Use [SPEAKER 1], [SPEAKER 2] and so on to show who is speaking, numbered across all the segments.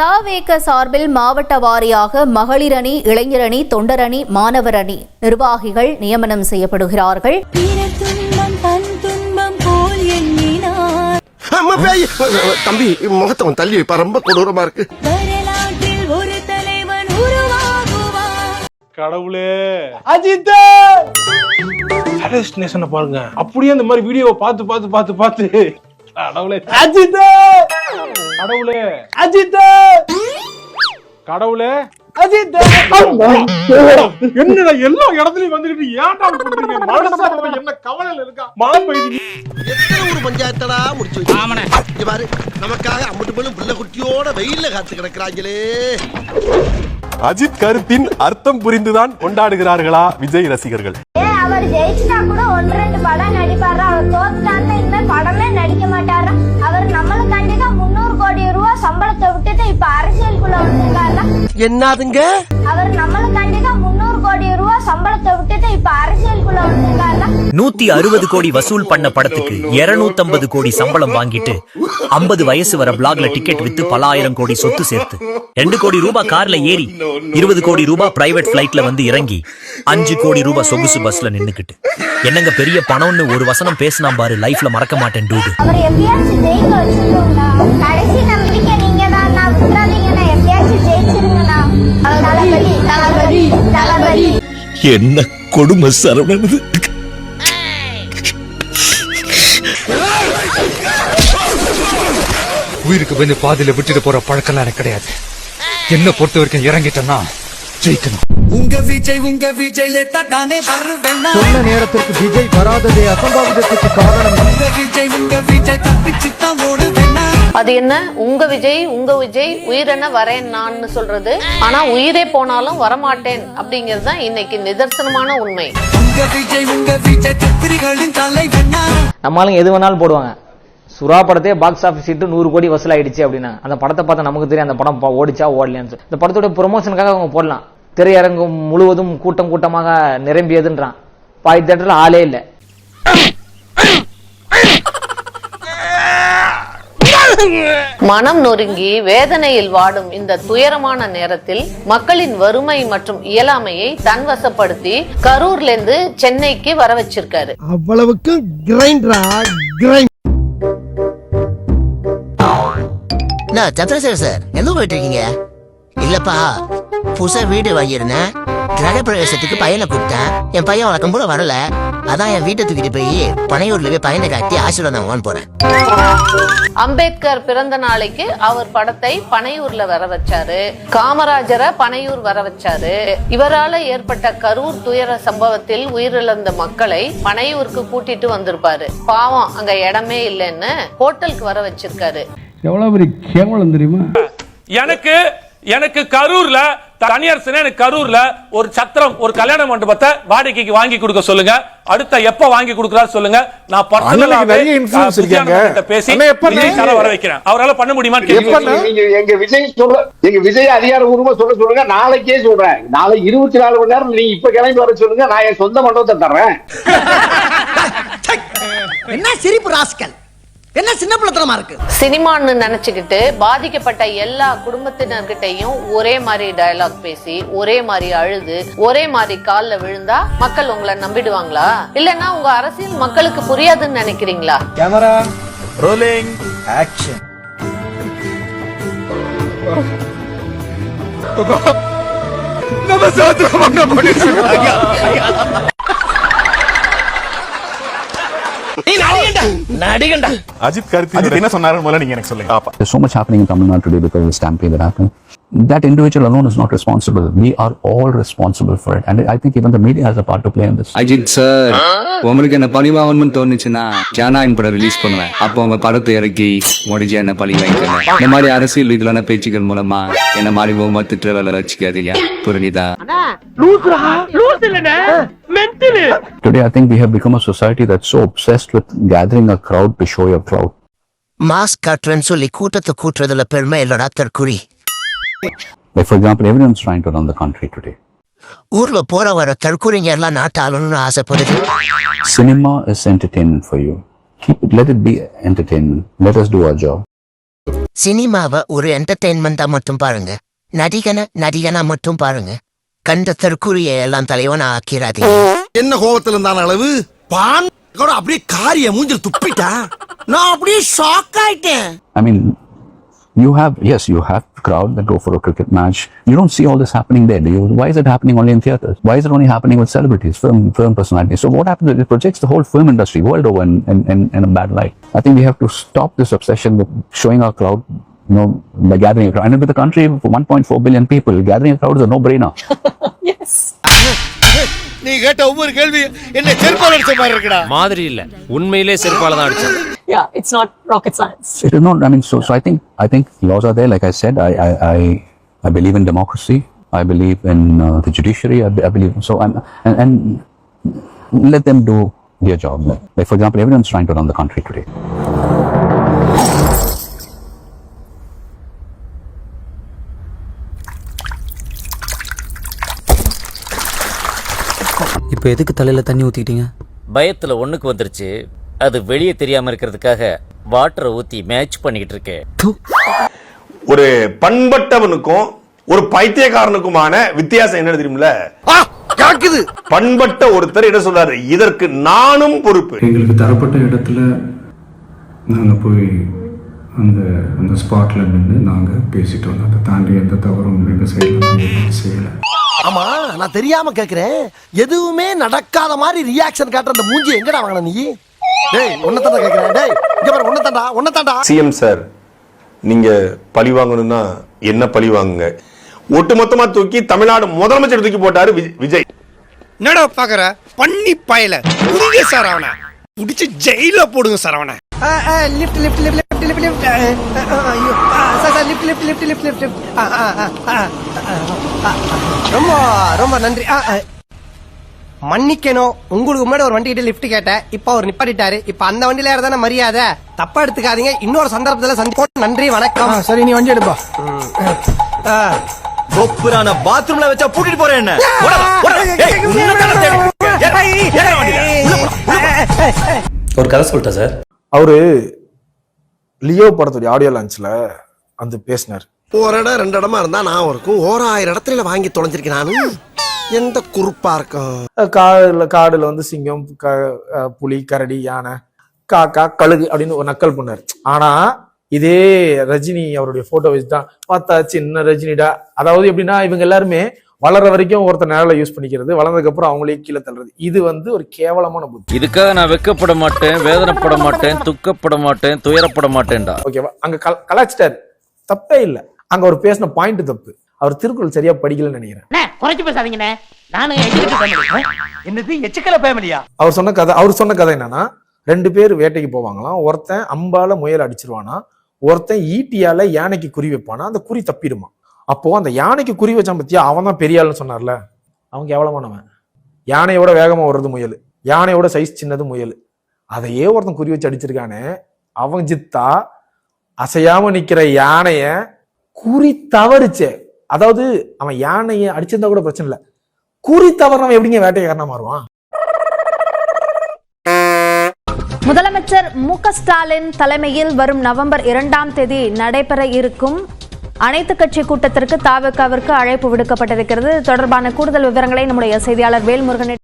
[SPEAKER 1] தாவேக சார்பில் மாவட்ட வாரியாக மகளிர் அணி இளைஞர் அணி தொண்டர் அணி மாணவர் அணி நிர்வாகிகள் நியமனம் செய்யப்படுகிறார்கள்.
[SPEAKER 2] தம்பி முகத்தவன் தள்ளி ரொம்ப கொடூரமா இருக்கு.
[SPEAKER 3] கடவுளே. அஜித் பாருங்க. அப்படியே அந்த மாதிரி வீடியோவை பார்த்து பார்த்து பார்த்து பார்த்து. கடவுளே. அஜித் கடவுளே. அஜித் கடவுளே. அஜித் என்னடா எல்லா இடத்துலயும் வந்துட்டு ஏன்டா பண்றீங்க மனசா என்ன கவலையில இருக்கா? மாப்பைதி
[SPEAKER 2] எத்தனை ஊர் பஞ்சாயத்தடா முடிச்சு வச்சு? இங்க பாரு நமக்காக அம்பட்டு போலும் புள்ள குட்டியோட வெயில்ல காத்து கிடக்குறாங்களே.
[SPEAKER 4] அஜித் கருத்தின் அர்த்தம் புரிந்துதான் கொண்டாடுகிறார்களா விஜய் ரசிகர்கள்?
[SPEAKER 5] அவர் ஜெயிச்சிட்டா கூட ஒன்று ரெண்டு படம் நடிப்பாரு? சம்பளத்தை விட்டுட்டு இப்ப அரசியலுக்குள்ள வந்திருக்காருன்னா
[SPEAKER 2] என்னதுங்க?
[SPEAKER 5] அவர் நம்மளுக்காண்டி தான் முந்நூறு கோடி ரூபாய் சம்பளத்தை விட்டுட்டு இப்ப அரசியலுக்குள்ள வந்திருக்காருன்னா
[SPEAKER 6] நூத்தி அறுபது கோடி வசூல் பண்ண படத்துக்கு 250 கோடி சம்பளம் வாங்கிட்டு 50 வயசு வர பிளாக்ல டிக்கெட் வித்து பல ஆயிரம் கோடி சொத்து சேர்த்து. ரெண்டு கோடி ரூபாய் கார்ல ஏறி இருபது கோடி ரூபாய் பிரைவேட் பிளைட்ல வந்து இறங்கி அஞ்சு கோடி ரூபாய் சொகுசு பஸ்ல நின்னுக்கிட்டு. என்னங்க பெரிய பணம்னு ஒரு வசனம் பேசினா பாரு லைஃப்ல மறக்க மாட்டேன் டூடு.
[SPEAKER 5] அவர் எப்படியாச்சும் ஜெயிக்க வச்சிருக்கோம்னா கடைசி நம்பிக்கை
[SPEAKER 7] என்ன கொடுமை சரவணன்
[SPEAKER 8] உயிருக்கு வந்து பாதியில விட்டுட்டு போற பழக்கம்லாம் எனக்கு கிடையாது. என்ன பொறுத்த வரைக்கும் இறங்கிட்டேன்னா ஜெயிக்கணும்.
[SPEAKER 7] உங்க விஜய் உங்க விஜய் தானே வருவேன்?
[SPEAKER 8] சொன்ன நேரத்திற்கு விஜய் வராததே அசம்பாவிதத்துக்கு காரணம்.
[SPEAKER 7] உங்க விஜய் உங்க விஜய் தப்பிச்சு தான் ஓடுவேன்?
[SPEAKER 9] அது என்ன? உங்க விஜய் உங்க விஜய் உயிரென வரேன் நான் சொல்றது. ஆனா உயிரே போனாலும் வரமாட்டேன் அப்படிங்கிறது தான் இன்னைக்கு நிதர்சனமான உண்மை.
[SPEAKER 7] உங்க விஜய் உங்க விஜய் தத்திரிகளின் தலைவன்?
[SPEAKER 10] நம்மளும் எது வேணாலும் போடுவாங்க. சுறா படத்தே பாக்ஸ் ஆஃபீஸ் சீட்டு நூறு கோடி வசூல் ஆயிடுச்சு அப்படின்னா அந்த படத்தை பார்த்தா நமக்கு தெரியும் அந்த படம் ஓடிச்சா ஓடலையான்னு சொல்லி. இந்த படத்தோட ப்ரொமோஷனுக்காக அவங்க போடலாம். திரையரங்கு முழுவதும் கூட்டம் கூட்டமாக நிரம்பியதுன்றான். பாதி தேட்டர்ல ஆளே இல்லை.
[SPEAKER 9] மனம் நொறுங்கி வேதனையில் வாடும் இந்த துயரமான நேரத்தில் மக்களின் வறுமை மற்றும் இயலாமையை தன்வசப்படுத்தி கரூர்ல இருந்து சென்னைக்கு வர வச்சிருக்காரு.
[SPEAKER 2] அவ்வளவுக்கு கிரைண்டரா கிரைண்ட்
[SPEAKER 11] சந்திரசேகர் சார் எங்க போயிட்டு இருக்கீங்க இல்லப்பா புதுசா வீடு வாங்கியிருந்தேன். கிரக பிரவேசத்துக்கு பையனை கூப்பிட்டேன். என் பையன் வழக்கம் போல வரல. அதான் என் வீட்டை தூக்கிட்டு போய் பனையூர்ல போய் பையனை காட்டி ஆசீர்வாதம் வாங்க போறேன்.
[SPEAKER 9] அம்பேத்கர் பிறந்த நாளைக்கு அவர் படத்தை பனையூர்ல வர வச்சாரு. காமராஜரை பனையூர் வர வச்சாரு. இவரால ஏற்பட்ட கரூர் துயர சம்பவத்தில் உயிரிழந்த மக்களை பனையூருக்கு கூட்டிட்டு வந்திருப்பாரு. பாவம் அங்க இடமே இல்லைன்னு ஹோட்டலுக்கு வர வச்சிருக்காரு.
[SPEAKER 8] எவ்வளவு பெரிய கேவலம் தெரியுமா?
[SPEAKER 3] எனக்கு எனக்கு கரூர்ல தனியார் சினை எனக்கு கரூர்ல ஒரு சத்திரம் ஒரு கல்யாண மண்டபத்தை வாடகைக்கு வாங்கி கொடுக்க சொல்லுங்க. அடுத்த எப்ப வாங்கி கொடுக்கறாரு சொல்லுங்க. நான்
[SPEAKER 4] இருக்காங்க.
[SPEAKER 3] பேசி சாரை வர வைக்கிறேன். அவரால பண்ண.
[SPEAKER 2] நீங்க எங்க விஜய் சொல்ல எங்க விஜய் அதிகாரபூர்வமா சொல்ல சொல்லுங்க. நாளைக்கே சொல்றேன். நாளை இருபத்தி நாலு மணி நேரம் நீங்க இப்ப கிளம்பி வர சொல்லுங்க. நான் என் சொந்த மண்டபத்தை தர்றேன்.
[SPEAKER 11] என்ன சிரிப்பு ராஸ்கல்? என்ன சின்ன பிள்ளைத்தனமா இருக்கு?
[SPEAKER 9] சினிமான்னு நினைச்சுக்கிட்டு பாதிக்கப்பட்ட எல்லா குடும்பத்தினர்கிட்டையும் ஒரே மாதிரி டயலாக் பேசி ஒரே மாதிரி அழுது ஒரே மாதிரி கால்ல விழுந்தா மக்கள் உங்களை நம்பிடுவாங்களா? இல்லன்னா உங்க அரசியல் மக்களுக்கு புரியாதுன்னு நினைக்கிறீங்களா?
[SPEAKER 8] கேமரா
[SPEAKER 7] ரோலிங் ஆக்ஷன்
[SPEAKER 11] நடிகண்டா
[SPEAKER 4] அஜித் கருத்து என்ன சொன்னாரு முதல்ல நீங்க எனக்கு சொல்லுங்க
[SPEAKER 8] There's so much happening in Tamil Nadu today because of the stampede that happened. That individual alone is not responsible. We are all responsible for it. And I think even the media has a part to play in this.
[SPEAKER 7] Ajith sir உங்களுக்கு என்ன பழிவாகணும்னு தோணுச்சுன்னா ஜானாயின் படம் release பண்ணுவேன் அப்போ உங்க படத்தை இறக்கி மோடிஜி என்ன பழி வாங்கிக்கணும் இந்த மாதிரி அரசியல் ரீதியிலான பேச்சுக்கள் மூலமா என்ன மாதிரி ஓமா திட்டுறவள வச்சுக்காதீங்க புரியுதா
[SPEAKER 8] Today, I think we have become a society that's so obsessed with gathering a crowd to show your clout.
[SPEAKER 11] Mask காட்டுறேன்னு சொல்லி கூட்டத்தை கூட்டுறதுல பெருமை இல்லடா தற்குறி
[SPEAKER 8] Like, for example, everyone's trying to run the country today.
[SPEAKER 11] ஊர்ல போற வர தற்குறிங்க எல்லாம் ஆசைப்படுது
[SPEAKER 8] Cinema is entertainment for you. Keep it, let it be entertainment. Let us do our job.
[SPEAKER 11] சினிமாவை ஒரு என்டர்டெயின்மெண்டா மட்டும் பாருங்க நடிகன நடிகனா மட்டும் பாருங்க கண்ட தற்குறியை எல்லாம் தலைவனா ஆக்கிறாதீங்க
[SPEAKER 12] என்ன கோபத்துல இருந்தான அளவு பான் கூட அப்படியே காரிய மூஞ்சில் துப்பிட்டா நான் அப்படியே ஷாக் ஆயிட்டேன்
[SPEAKER 8] I mean, you have, yes, you have crowd that go for a cricket match. You don't see all this happening there. Do you? Why is it happening only in theaters? Why is it only happening with celebrities, film, film personalities? So what happens it projects the whole film industry world over in, in, in, in a bad light. I think we have to stop this obsession with showing our crowd, you know, by gathering a crowd. And with a country of 1.4 billion people, gathering a crowd is a no-brainer.
[SPEAKER 12] நீ கேட்ட ஒவ்வொரு கேள்வி என்ன செருப்பால் அடிச்ச மாதிரி இருக்குடா
[SPEAKER 6] மாதிரி இல்ல உண்மையிலே செருப்பால தான் அடிச்சேன்
[SPEAKER 13] Yeah, it's not rocket science.
[SPEAKER 8] It is not. I mean, so so I think I think laws are there. Like I said, I I I, I believe in democracy. I believe in uh, the judiciary. I, be- I believe so. I'm and, and let them do their job. Like for example, everyone's trying to run the country today.
[SPEAKER 6] இப்போ எதுக்கு தலையில தண்ணி ஊத்திட்டீங்க பயத்துல ஒண்ணுக்கு வந்துருச்சு. அது வெளியே தெரியாம இருக்கிறதுக்காக வாட்டரை ஊத்தி மேட்ச் பண்ணிக்கிட்டு இருக்கேன்
[SPEAKER 4] ஒரு பண்பட்டவனுக்கும் ஒரு பைத்தியக்காரனுக்குமான வித்தியாசம் என்ன தெரியுமில்ல?
[SPEAKER 12] கேக்குது.
[SPEAKER 4] பண்பட்ட ஒருத்தர் என்ன சொல்றாரு? இதற்கு நானும் பொறுப்பு.
[SPEAKER 8] எங்களுக்கு தரப்பட்ட இடத்துல நாங்கள் போய் அந்த அந்த ஸ்பாட்ல நின்று நாங்கள் பேசிட்டு வந்தோம் அதை தாண்டி எந்த தவறும் எங்கள் சைடில் செய்யலை.
[SPEAKER 12] ஆமா நான் தெரியாம கேக்குறேன். எதுவுமே நடக்காத மாதிரி ரியாக்ஷன் காட்டுற அந்த மூஞ்சி எங்கடா வாங்கின நீ? டேய் உன்ன தாண்டா கேக்குறேன். டேய் இங்க பாரு உன்ன தாண்டா உன்ன தாண்டா
[SPEAKER 4] சிஎம் சார் நீங்க பழி வாங்கணும்னா என்ன பழி வாங்குங்க? ஒட்டுமொத்தமா தூக்கி தமிழ்நாடு முதலமைச்சர் தூக்கி போட்டாரு விஜய்- விஜய்.
[SPEAKER 12] என்னடா பாக்குற? பண்ணி பயல. புடிங்க சார் அவனை. புடிச்சு ஜெயில போடுங்க சார் அவனை. Lift lift lift lift lift lift ஐயோ sir sir lift lift lift lift lift ரொம்ப ரொம்ப நன்றி ஆ, ஆ. மன்னிக்கணும் உங்களுக்கு முன்னாடி ஒரு வண்டி கிட்ட லிஃப்ட் கேட்டேன் இப்ப அவர் நிப்பாட்டிட்டாரு இப்ப அந்த வண்டியில ஏறதானே மரியாதை தப்பா எடுத்துக்காதீங்க இன்னொரு சந்தர்ப்பத்துல சந்திப்போம் நன்றி வணக்கம் சரி நீ வண்டி எடுப்பா
[SPEAKER 6] கொப்புரான பாத்ரூம்ல வச்சா பூட்டிட்டு போறேன் என்ன ஒரு கதை சொல்லிட்டா சார்
[SPEAKER 10] அவரு லியோ படத்துடைய ஆடியோ லான்ச்ல வந்து பேசினார்.
[SPEAKER 12] ஒரு இடம் ரெண்டு இடமா இருந்தா நான் இருக்கும். ஓராயிரம் இடத்துல வாங்கி தொலைஞ்சிருக்கேன் நானு. எந்த குறுப்பா இருக்கும்?
[SPEAKER 10] காடுல காடுல வந்து சிங்கம் க- புலி கரடி யானை காக்கா கழுகு அப்படின்னு ஒரு நக்கல் பண்ணாரு. ஆனா இதே ரஜினி அவருடைய போட்டோ வச்சு தான் பார்த்தா சின்ன ரஜினிடா? அதாவது எப்படின்னா இவங்க எல்லாருமே வளர்ற வரைக்கும் ஒருத்தர் நிழலை யூஸ் பண்ணிக்கிறது வளர்ந்ததுக்கு அப்புறம் அவங்களே கீழே தள்ளுறது. இது வந்து ஒரு கேவலமான புத்தி.
[SPEAKER 6] இதுக்காக நான் வெக்கப்பட மாட்டேன் வேதனைப்பட மாட்டேன் துக்கப்பட மாட்டேன் துயரப்பட மாட்டேன்டா.
[SPEAKER 10] ஓகேவா அங்க கல- கலாய்ச்சிட்டாரு. தப்பே இல்ல. அங்க அவர் பேசின பாயிண்ட் தப்பு. அவர் திருக்குறள் சரியா படிக்கலன்னு நினைக்கிறேன்.
[SPEAKER 13] குறைச்சு பேசாதீங்கண்ணே. நானும் என்னது? எச்சுக்கல ஃபேமிலியா
[SPEAKER 10] அவர் சொன்ன கதை அவர் சொன்ன கதை என்னன்னா ரெண்டு பேர் வேட்டைக்கு போவாங்களாம். ஒருத்தன் அம்பால முயல் அடிச்சிருவானா ஒருத்தன் ஈட்டியால யானைக்கு குறி வைப்பானா அந்த குறி தப்பிடுமா? அப்போ அந்த யானைக்கு குறி வச்சான் பத்தியா? அவன் தான் பெரிய ஆளுன்னு சொன்னார்ல. அவன் கேவலமானவன் யானையோட வேகமாக வர்றது முயல். யானையோட சைஸ் சின்னது முயல். அதையே ஒருத்தன் குறி வச்சு அடிச்சிருக்கானே. அவன் ஜித்தா அசையாம நிக்கிற யானைய குறி தவறுச்சே. அதாவது அவன் யானையை அடிச்சிருந்தா கூட பிரச்சனை இல்லை. குறி தவறுனவன் எப்படிங்க வேட்டைக்காரனா மாறுவான்?
[SPEAKER 1] முதலமைச்சர் மு க ஸ்டாலின் தலைமையில் வரும் நவம்பர் இரண்டாம் தேதி நடைபெற இருக்கும் அனைத்து கட்சி கூட்டத்திற்கு தாவகவிற்கு அழைப்பு விடுக்கப்பட்டிருக்கிறது. தொடர்பான கூடுதல் விவரங்களை நம்முடைய செய்தியாளர் வேல்முருகன்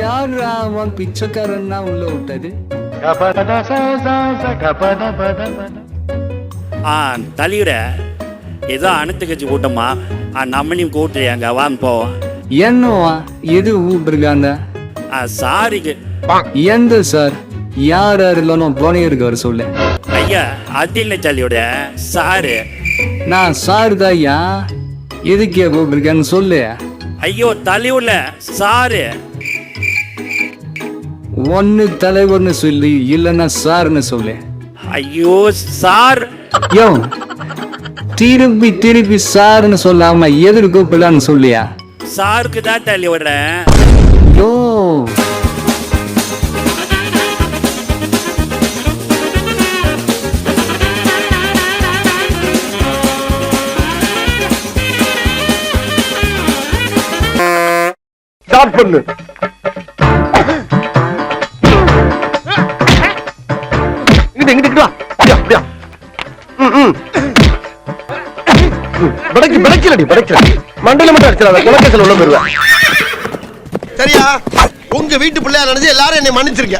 [SPEAKER 7] யார் அவன் பிச்சைக்காரன்னா உள்ள விட்டது?
[SPEAKER 6] தலைவர ஏதோ அனைத்து கட்சி கூட்டமா? நம்மளையும் கூட்டுறியாங்க வாங்க போவோம்.
[SPEAKER 7] என்னவா? எது ஊப்பிருக்காங்க
[SPEAKER 6] ஆ சாரிக்கு
[SPEAKER 7] எந்த சார்? யார் யார் இல்லைன்னு போனேருக்கு வர சொல்லு.
[SPEAKER 6] ஐயா அது இல்லை தலையோட சாரு.
[SPEAKER 7] நான் சார் ஐயா. எதுக்கே கூப்பிருக்கேன்னு சொல்லு.
[SPEAKER 6] ஐயோ தலையூர்ல சாரு.
[SPEAKER 7] ஒன்னு தலைவர்னு சொல்லி இல்லைன்னா சார்னு சொல்லு.
[SPEAKER 6] ஐயோ சார்.
[SPEAKER 7] யோ திருப்பி திருப்பி சாருன்னு சொல்லாம எதிர்க்கு கூப்பிடலான்னு சொல்லியா?
[SPEAKER 6] சாருக்கு தான் தள்ளி விடுறேன்.
[SPEAKER 7] யோ.
[SPEAKER 14] ஸ்டார்ட் பண்ணு. படைக்கு படைக்கலடி படைக்கல மண்டையில மட்டும் அடிச்சிடாத குலக்கேசல் உள்ள போயிருவேன்
[SPEAKER 2] சரியா? உங்க வீட்டு பிள்ளையா நினைச்சு எல்லாரும் என்னை மன்னிச்சிருக்க